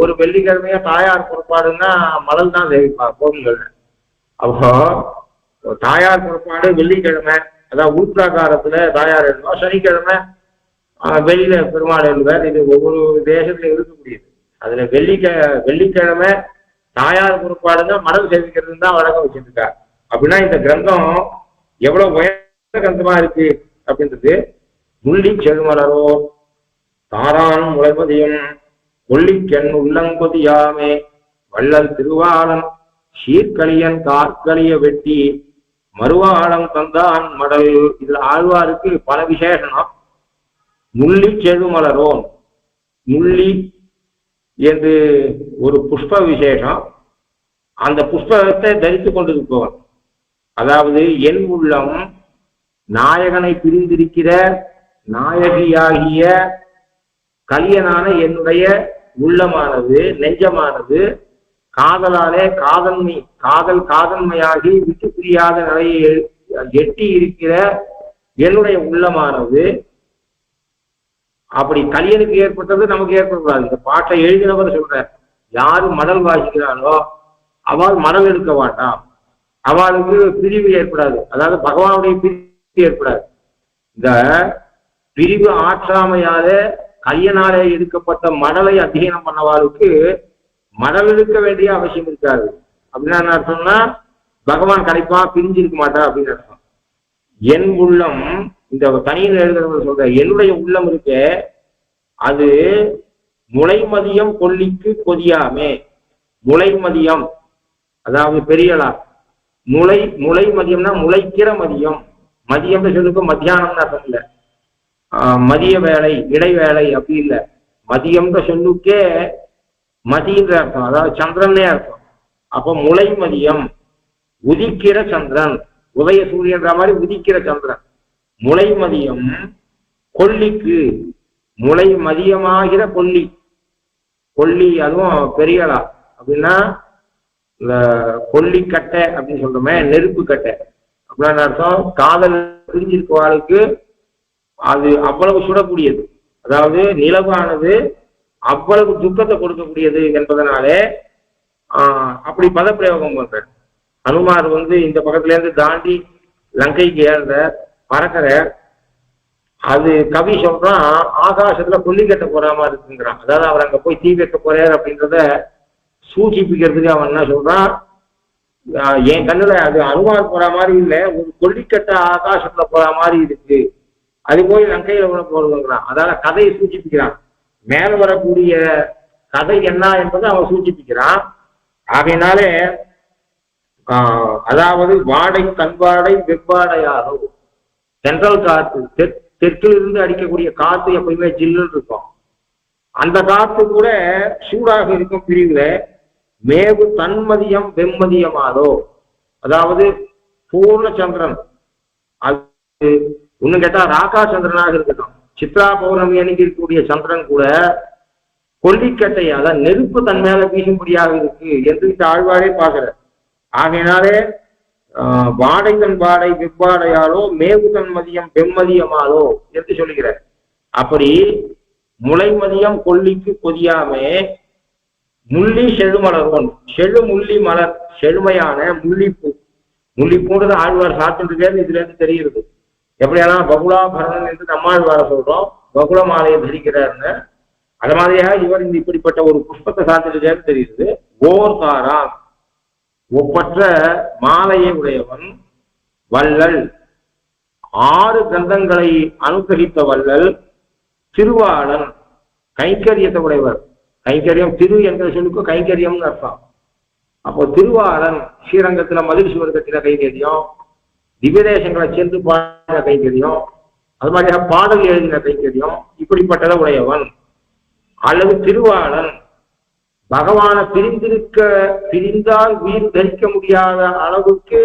ஒரு வெள்ளிக்கிழமையா தாயார் புறப்பாடுன்னா மலல் தான் சேவிப்பா கோவில்கள் அப்போ தாயார் புறப்பாடு வெள்ளிக்கிழமை அதாவது உள்பிராகாரத்துல தாயார் எழுதுவோம் சனிக்கிழமை வெளியில பெருமாள் எழுதுவார். இது ஒவ்வொரு தேசத்துல இருக்கக்கூடியது. அதுல வெள்ளிக்க வெள்ளிக்கிழமை தாயார் புறப்பாடுன்னா மடல் சேவிக்கிறது தான் வழக்கம் வச்சிருக்கார். அப்படின்னா இந்த கிரந்தம் எவ்வளவு உயர்ந்த கிரந்தமா இருக்கு அப்படின்றது முள்ளி செழுமலரோ தாரான் முளைமதியும் கொள்ளிக்கண் உள்ளங்கொதியாமே. வள்ளல் திருவாளன் சீர்கழியன் கார்கலிய வெட்டி மறுவாளம் தந்தான் மடல். இதுல ஆழ்வாருக்கு பல விசேஷனம். முள்ளி செழுமலரோன். முள்ளி என்று ஒரு புஷ்ப விசேஷம். அந்த புஷ்பத்தை தரித்து கொண்டிருப்பவன். அதாவது என் உள்ளம் நாயகனை பிரிந்திருக்கிற நாயகியாகிய கலியனான என்னுடைய உள்ளமானது நெஞ்சமானது காதலாலே காதன்மை காதல் காதன்மையாகி விட்டு பிரியாத நிலையை எட்டி இருக்கிற என்னுடைய உள்ளமானது அப்படி கலியனுக்கு ஏற்பட்டது நமக்கு ஏற்படக்கூடாது. இந்த பாட்டை எழுதினவர் சொல்ற யாரு மடல் வாசிக்கிறாளோ அவள் மடல் எடுக்க மாட்டான் அவளுக்கு பிரிவு ஏற்படாது. அதாவது பகவானுடைய பிரிவு ஏற்படாது. இந்த பிரிவு ஆற்றாமையாலே கையனாலே எடுக்கப்பட்ட மடலை அத்தியனம் பண்ணவாளுக்கு மடல் எடுக்க வேண்டிய அவசியம் இருக்காது. அப்படின்னா என்ன அர்த்தம்னா பகவான் கிடைப்பான் பிரிஞ்சிருக்க மாட்டா அப்படின்னு அர்த்தம். என் உள்ளம் இந்த தனியில் எழுதுறவங்க சொல்ற என்னுடைய உள்ளம் இருக்க அது முளைமதியம் கொல்லிக்கு கொதியாமே. முளைமதியம் அதாவது பெரியலா. முளை முளை மதியம்னா முளைக்கிற மதியம். மதியம்னு சொல்லுக்கு மத்தியானம்னு அர்த்தம் இல்லை. மதிய வேலை இடைவேளை அப்படி இல்லை. மதியம்ன்ற சொல்லுக்கே மதின்ற அர்த்தம். அதாவது சந்திரன்னே அர்த்தம். அப்போ முளை மதியம் உதிக்கிற சந்திரன் உதய சூரியன்ற மாதிரி உதிக்கிற சந்திரன். முளை மதியம் கொல்லிக்கு முளை மதியமாகிற கொல்லி. கொல்லி அதுவும் பெரியலா அப்படின்னா இந்த கொல்லிக்கட்டை அப்படின்னு சொல்றோமே நெருப்பு கட்டை. அப்படின்னு அர்த்தம்? காதல் பிரிஞ்சிருக்கவாளுக்கு அது அவ்வளவு சுடக்கூடியது. அதாவது நிலவானது அவ்வளவு துக்கத்தை கொடுக்கக்கூடியது என்பதனாலே ஆஹ், அப்படி பதப்பிரயோகம் பண்ற அனுமார் வந்து இந்த பக்கத்துல இருந்து தாண்டி லங்கைக்கு ஏழ்ற பறக்கிற அது கவி சொல்றான் ஆகாசத்துல கொல்லி கட்ட போற மாதிரி இருக்குங்கிறான். அதாவது அவர் அங்க போய் தீ வைக்க போறார் அப்படின்றத சூச்சிப்பிக்கிறதுக்கு அவன் என்ன சொல்றான்? என் கண்ணுல அது அனுமார் போற மாதிரி இல்லை. ஒரு கொல்லிக்கட்ட ஆகாசத்துல போற மாதிரி இருக்கு. அது போய் லங்கையில உள்ள போறதுங்கிறான் அதால கதையை சூச்சிப்பிக்கிறான். மேல வரக்கூடிய கதை என்ன என்பதை அவன் சூச்சிப்பிக்கிறான். ஆகையினாலே அதாவது வாடை கண்வாடை வெவ்வாடையாரோ சென்ட்ரல் காத்து தெற்கில் இருந்து அடிக்கக்கூடிய காத்து எப்பயுமே ஜில்லுன்னு இருக்கும். அந்த காத்து கூட சூடாக இருக்கும் பிரிவுல மேவு தன்மதியம் வெம்மதியமாதோ. அதாவது பூர்ண சந்திரன் அது இன்னும் கேட்டா ராகா சந்திரனாக இருக்கட்டும். சித்ரா பௌர்ணமி அன்னைக்கு இருக்கக்கூடிய சந்திரன் கூட கொல்லிக்கட்டை அதான் நெருப்பு தன் மேல வீசும்படியாக இருக்கு என்று ஆழ்வாரே பார்க்கிற ஆகையினாலே ஆஹ், வாடை தன் வாடை வெவ்வாடையாலோ மேவு தன் மதியம் வெம்மதியமாலோ என்று சொல்லுகிறார். அப்படி முளைமதியம் கொல்லிக்கு கொதியாமே முள்ளி செழுமலர்வன் செழு முள்ளி மலர் செழுமையான முள்ளிப்பூ. முள்ளிப்பூன்றது ஆழ்வார் சாப்பிட்டு இதுல இருந்து தெரிகிறது. எப்படியெல்லாம் பகுலாபரணன் என்று நம்மாழ்வார சொல்றோம். பகுல மாலையை தரிக்கிறார்னு அது மாதிரியாக இவர் இந்த இப்படிப்பட்ட ஒரு புஷ்பத்தை சாத்திருக்காரு தெரியுது. ஓர் ஒப்பற்ற மாலையை உடையவன் வள்ளல். ஆறு கந்தங்களை அனுகிரகித்த வள்ளல் திருவாளன் கைங்கரியத்தை உடையவர். கைங்கரியம் திரு என்ற சொல்லுக்கு கைங்கரியம்னு அர்த்தம். அப்போ திருவாளன் ஸ்ரீரங்கத்துல மதுரை சுவர் கட்டின கைங்கரியம். திவ்யதேசங்களை சேர்ந்து பாடின கைங்கரியம் அது மாதிரியாக பாடல் எழுதின கைங்கரியம் இப்படிப்பட்டதை உடையவன். அல்லது திருவாளன் பகவானை பிரிந்திருக்க பிரிந்தால் உயிர் தரிக்க முடியாத அளவுக்கு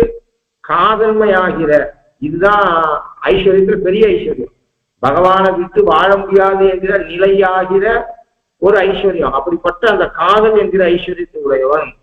காதன்மையாகிற இதுதான் ஐஸ்வர்யத்துல பெரிய ஐஸ்வர்யம். பகவானை விட்டு வாழ முடியாது என்கிற நிலையாகிற ஒரு ஐஸ்வர்யம். அப்படிப்பட்ட அந்த காதல் என்கிற ஐஸ்வர்யத்தை உடையவன்.